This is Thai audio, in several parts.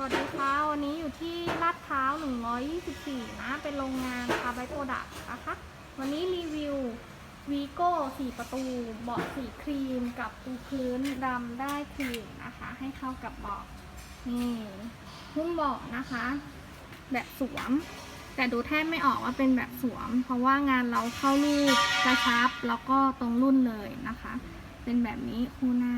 สวัสดีค่ะวันนี้อยู่ที่ลาดพร้าว 124 นะ เป็นโรงงานคาร์ไบโปรดักต์นะคะ วันนี้รีวิววีโก้สีประตู เบาะสีครีมกับปูพื้นดำได้ครีมนะคะ ให้เข้ากับเบาะนี่หุ้มเบาะนะคะ แบบสวม แต่ดูแทบไม่ออกว่าเป็นแบบสวม เพราะว่างานเราเข้ารูปกระชับแล้วก็ตรงรุ่นเลยนะคะ เป็นแบบนี้คู่หน้า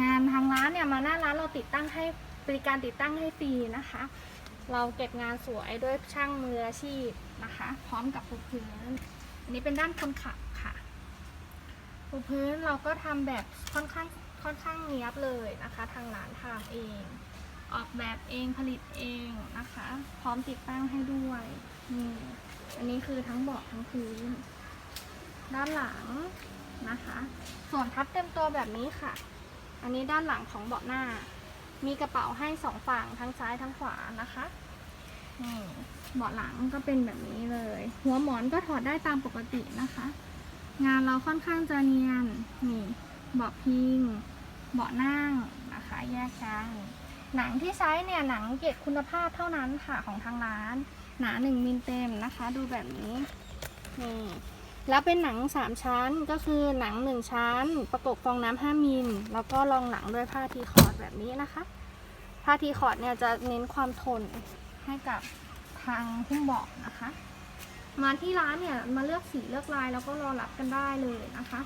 งานทางร้านเนี่ยมาหน้าร้านเราติดตั้งให้ บริการติดตั้งให้ฟรีนะคะ เราเก็บงานสวยด้วยช่างมืออาชีพนะคะ พร้อมกับปูพื้น อันนี้เป็นด้านคนขับค่ะปูพื้นเราก็ทำแบบค่อนข้างค่อนข้างเนี้ยบเลยนะคะ ทางร้านทำเอง ออกแบบเองผลิตเองนะคะ พร้อมติดตั้งให้ด้วยนี่อันนี้คือทั้งเบาะทั้งพื้น ด้านหลังนะคะ ส่วนทับเต็มตัวแบบนี้ค่ะ อันนี้ด้านหลังของเบาะหน้า มีกระเป๋าให้สองฝั่งทั้งซ้ายทั้งขวานะคะนี่เบาะหลังก็เป็นแบบนี้เลย หัวหมอนก็ถอดได้ตามปกตินะคะ งานเราค่อนข้างจะเนียนนี่เบาะพิง เบาะนั่งนะคะแยกกันหนังที่ใช้เนี่ยหนังเกรดคุณภาพเท่านั้นค่ะของทางร้าน หนาหนึ่งมิลเต็มนะคะ ดูแบบนี้นี่ แล้วเป็นหนัง 3 ชั้นก็คือหนัง 1 ชั้น ประกบฟองน้ำ5มิลแล้วก็รองหลังด้วยผ้าทีคอร์ดแบบนี้นะคะ ผ้าทีคอร์ดเนี่ยจะเน้นความทนให้กับทางหุ้มเบาะนะคะ มาที่ร้านเนี่ยมาเลือกสีเลือกลายแล้วก็รอรับกันได้เลยนะคะ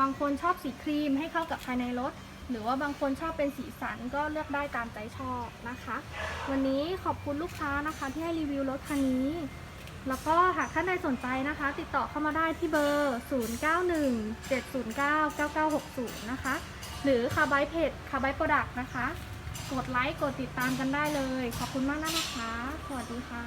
บางคนชอบสีครีมให้เข้ากับภายในรถ หรือว่าบางคนชอบเป็นสีสันก็เลือกได้ตามใจชอบนะคะ วันนี้ขอบคุณลูกค้านะคะที่ให้รีวิวรถคันนี้ แล้วก็หากท่านใดสนใจนะคะ ติดต่อเข้ามาได้ที่เบอร์ 0917099960 นะคะ หรือคาบายเพจคาบายโปรดักต์นะคะ กดไลค์ กดติดตามกันได้เลย ขอบคุณมากนะคะ สวัสดีค่ะ